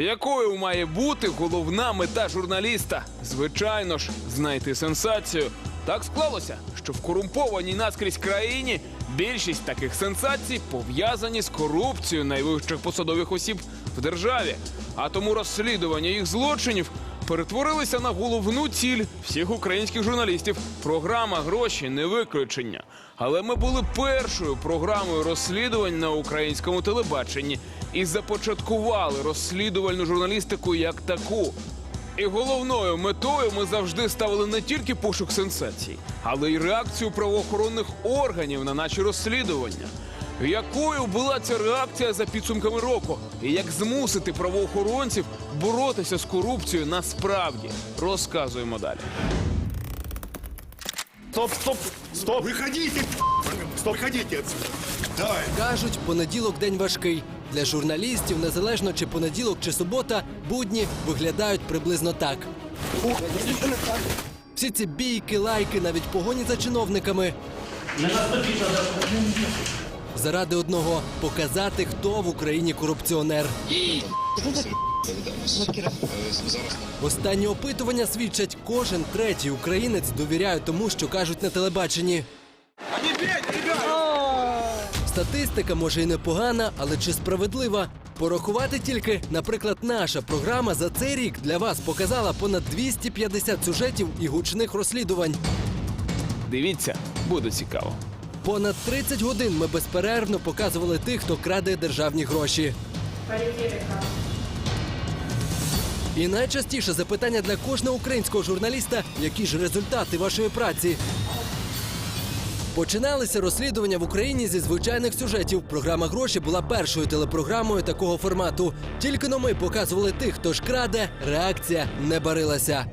Якою має бути головна мета журналіста? Звичайно ж, знайти сенсацію. Так склалося, що в корумпованій наскрізь країні більшість таких сенсацій пов'язані з корупцією найвищих посадових осіб в державі. А тому розслідування їх злочинів перетворилися на головну ціль всіх українських журналістів. Програма гроші не виключення. Але ми були першою програмою розслідувань на українському телебаченні і започаткували розслідувальну журналістику як таку. І головною метою ми завжди ставили не тільки пошук сенсацій, але й реакцію правоохоронних органів на наші розслідування. Якою була ця реакція за підсумками року? І як змусити правоохоронців боротися з корупцією насправді? Розказуємо далі. Стоп, стоп, стоп! Выходите! Стоп, отсюда! Давай! Кажуть, понеділок день важкий. Для журналістів, незалежно чи понеділок, чи субота, будні виглядають приблизно так. Всі ці бійки, лайки, навіть погоні за чиновниками. Заради одного показати, хто в Україні корупціонер. Останні опитування свідчать, кожен третій українець довіряє тому, що кажуть на телебаченні. Статистика може і непогана, але чи справедлива? Порахувати тільки, наприклад, наша програма за цей рік для вас показала понад 250 сюжетів і гучних розслідувань. Дивіться, буде цікаво. Понад 30 годин ми безперервно показували тих, хто краде державні гроші. І найчастіше запитання для кожного українського журналіста: які ж результати вашої праці? Починалися розслідування в Україні зі звичайних сюжетів. Програма гроші була першою телепрограмою такого формату. Тільки но ми показували тих, хто ж краде, реакція не барилася.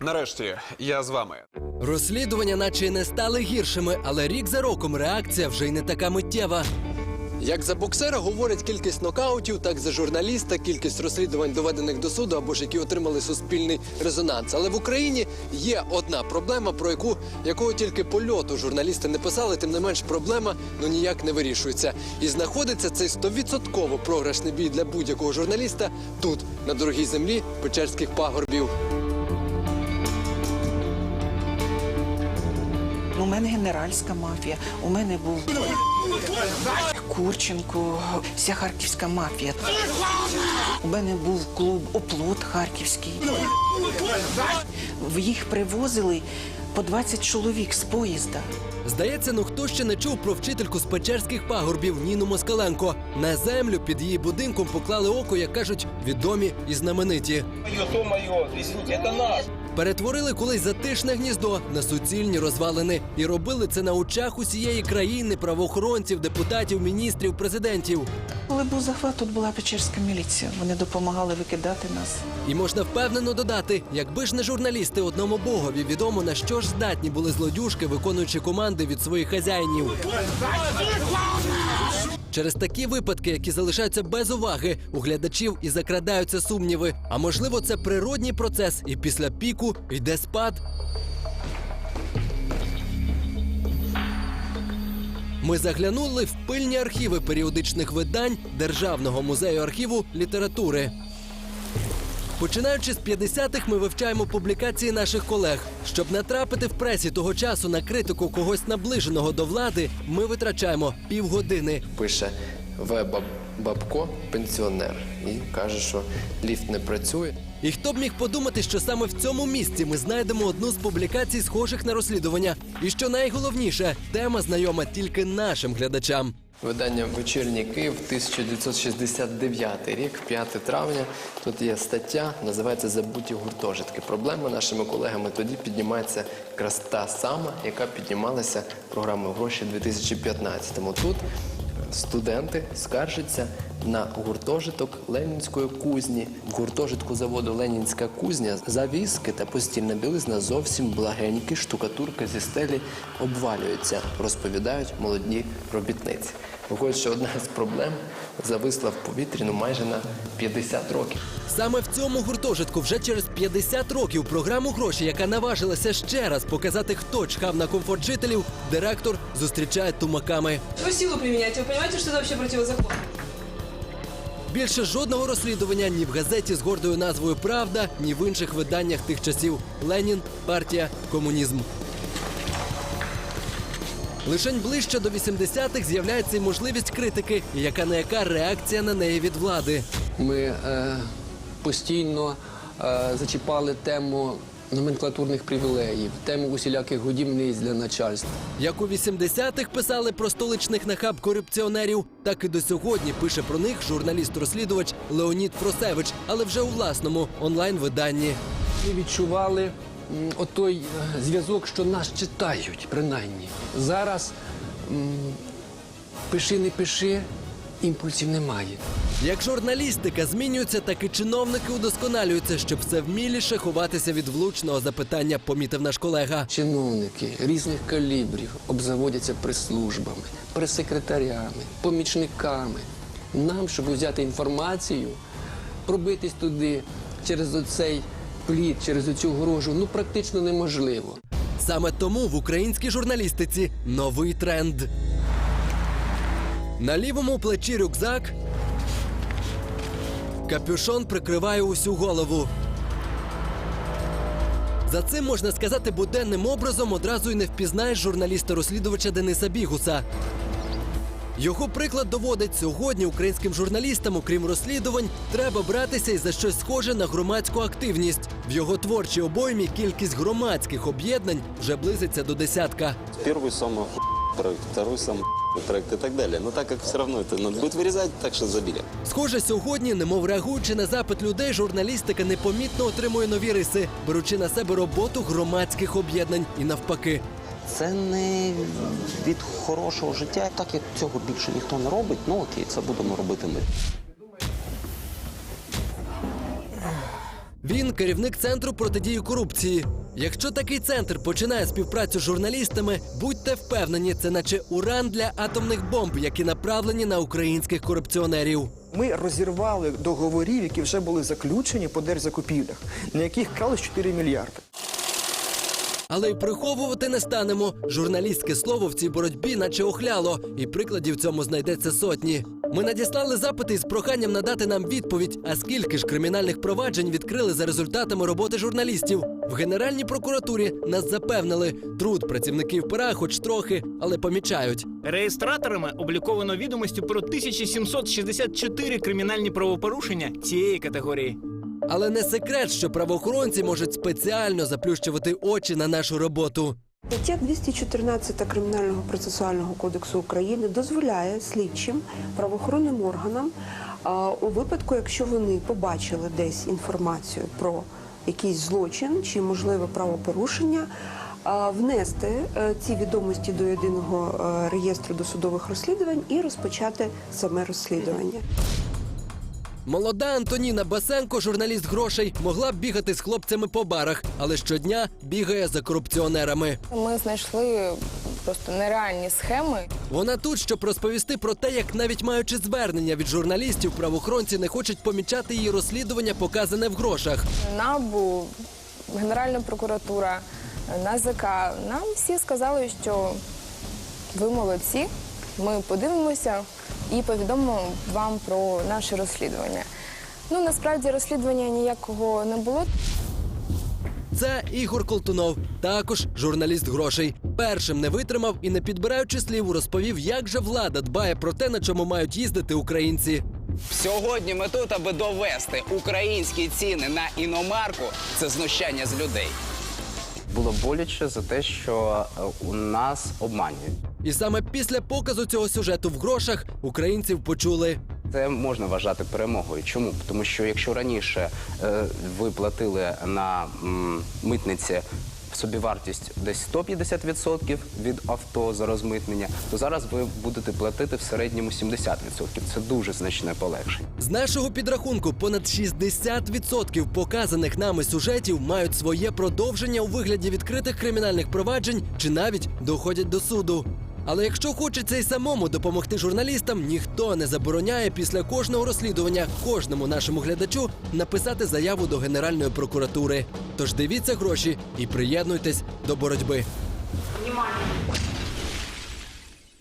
Нарешті я з вами. Розслідування, наче й не стали гіршими, але рік за роком реакція вже й не така миттєва. Як за боксера говорять кількість нокаутів, так за журналіста кількість розслідувань, доведених до суду або ж які отримали суспільний резонанс. Але в Україні є одна проблема, про яку якого тільки польоту журналісти не писали, тим не менш проблема ну ніяк не вирішується. І знаходиться цей стовідсотково програшний бій для будь-якого журналіста тут, на дорогій землі Печерських пагорбів. Мене генеральська мафія, у мене був Курченко, вся харківська мафія. У мене був клуб Оплот Харківський. Їх привозили по 20 чоловік з поїзда. Здається, ну хто ще не чув про вчительку з печерських пагорбів Ніну Москаленко. На землю під її будинком поклали око, як кажуть, відомі і знамениті. то мое, извините, наш. Перетворили колись затишне гніздо на суцільні розвалини і робили це на очах усієї країни, правоохоронців, депутатів, міністрів, президентів. Коли був захват, тут була печерська міліція. Вони допомагали викидати нас. І можна впевнено додати, якби ж не журналісти одному богові відомо на що ж здатні були злодюжки, виконуючи команди від своїх хазяїнів. Через такі випадки, які залишаються без уваги, у глядачів і закрадаються сумніви. А можливо, це природній процес, і після піку йде спад. Ми заглянули в пильні архіви періодичних видань Державного музею архіву літератури. Починаючи з 50-х, ми вивчаємо публікації наших колег. Щоб натрапити в пресі того часу на критику когось наближеного до влади, ми витрачаємо півгодини. пише В. Бабко, пенсіонер, і каже, що ліфт не працює. І хто б міг подумати, що саме в цьому місці ми знайдемо одну з публікацій, схожих на розслідування. І що найголовніше, тема знайома тільки нашим глядачам. Видання Вечірній Київ, 1969 рік, 5 травня. Тут є стаття, називається Забуті гуртожитки. Проблема нашими колегами тоді піднімається якраз та сама, яка піднімалася програмою гроші 2015-му. Тут студенти скаржаться на гуртожиток Ленінської кузні. В гуртожитку заводу Ленінська кузня завіски та постільна білизна зовсім благенькі, штукатурка зі стелі обвалюється, розповідають молоді робітниці. Виходить, що одна з проблем зависла в повітрі ну, майже на 50 років. Саме в цьому гуртожитку вже через 50 років програму гроші, яка наважилася ще раз показати, хто чхав на комфорт жителів, директор зустрічає тумаками. Вы силу применяете, вы понимаете, что это вообще противозаконно? Більше жодного розслідування ні в газеті з гордою назвою Правда, ні в інших виданнях тих часів. Ленін, партія, комунізм. Лишень ближче до 80-х з'являється й можливість критики, яка не яка реакція на неї від влади. Ми е, постійно е, зачіпали тему номенклатурних привілеїв, тему усіляких годівниць для начальства. Як у 80-х писали про столичних нахаб корупціонерів, так і до сьогодні пише про них журналіст-розслідувач Леонід Фросевич, але вже у власному онлайн-виданні. Ми відчували отой е, зв'язок, що нас читають, принаймні. Зараз пиши, не пиши, імпульсів немає. Як журналістика змінюється, так і чиновники удосконалюються, щоб все вміліше ховатися від влучного запитання, помітив наш колега. Чиновники різних калібрів обзаводяться прес-службами, прес-секретарями, помічниками. Нам, щоб взяти інформацію, пробитись туди через оцей плід, через оцю грожу, ну практично неможливо. Саме тому в українській журналістиці новий тренд. На лівому плечі рюкзак. Капюшон прикриває усю голову. За цим можна сказати буденним образом одразу й не впізнаєш журналіста-розслідувача Дениса Бігуса. Його приклад доводить сьогодні українським журналістам, окрім розслідувань, треба братися і за щось схоже на громадську активність. В його творчій обоймі кількість громадських об'єднань вже близиться до десятка. Первый самый проект, второй самый проект и так далее. Но так как все равно это надо будет вырезать, так что забили. Схоже, сьогодні, немов реагуючи на запит людей, журналістика непомітно отримує нові риси, беручи на себе роботу громадських об'єднань і навпаки. Це не від хорошого життя. Так як цього більше ніхто не робить, ну окей, це будемо робити ми. Він керівник центру протидії корупції. Якщо такий центр починає співпрацю з журналістами, будьте впевнені, це наче уран для атомних бомб, які направлені на українських корупціонерів. Ми розірвали договорів, які вже були заключені по держзакупівлях, на яких крали 4 мільярди. Але й приховувати не станемо. Журналістське слово в цій боротьбі наче охляло, і прикладів цьому знайдеться сотні. Ми надіслали запити із проханням надати нам відповідь, а скільки ж кримінальних проваджень відкрили за результатами роботи журналістів. В Генеральній прокуратурі нас запевнили, труд працівників пера хоч трохи, але помічають. Реєстраторами обліковано відомості про 1764 кримінальні правопорушення цієї категорії. Але не секрет, що правоохоронці можуть спеціально заплющувати очі на нашу роботу. Стаття 214 Кримінального процесуального кодексу України дозволяє слідчим правоохоронним органам у випадку, якщо вони побачили десь інформацію про якийсь злочин чи можливе правопорушення, внести е, ці відомості до єдиного е, реєстру досудових розслідувань і розпочати саме розслідування. Молода Антоніна Басенко, журналіст грошей, могла б бігати з хлопцями по барах, але щодня бігає за корупціонерами. Ми знайшли просто нереальні схеми. Вона тут, щоб розповісти про те, як навіть маючи звернення від журналістів, правоохоронці не хочуть помічати її розслідування, показане в грошах. НАБУ, Генеральна прокуратура, НАЗК. Нам всі сказали, що ви молодці. Ми подивимося і повідомимо вам про наше розслідування. Ну насправді розслідування ніякого не було. Це Ігор Колтунов, також журналіст грошей. Першим не витримав і, не підбираючи слів, розповів, як же влада дбає про те, на чому мають їздити українці. Сьогодні ми тут, аби довести українські ціни на іномарку це знущання з людей. Було боляче за те, що е, у нас обманюють. І саме після показу цього сюжету в грошах українців почули. Це можна вважати перемогою. Чому? Тому що якщо раніше е, ви платили на м, митниці собівартість десь 150% від авто за розмитнення, то зараз ви будете платити в середньому 70%. Це дуже значне полегшення. З нашого підрахунку понад 60% показаних нами сюжетів мають своє продовження у вигляді відкритих кримінальних проваджень чи навіть доходять до суду. Але якщо хочеться й самому допомогти журналістам, ніхто не забороняє після кожного розслідування кожному нашому глядачу написати заяву до Генеральної прокуратури. Тож дивіться гроші і приєднуйтесь до боротьби. Внимание!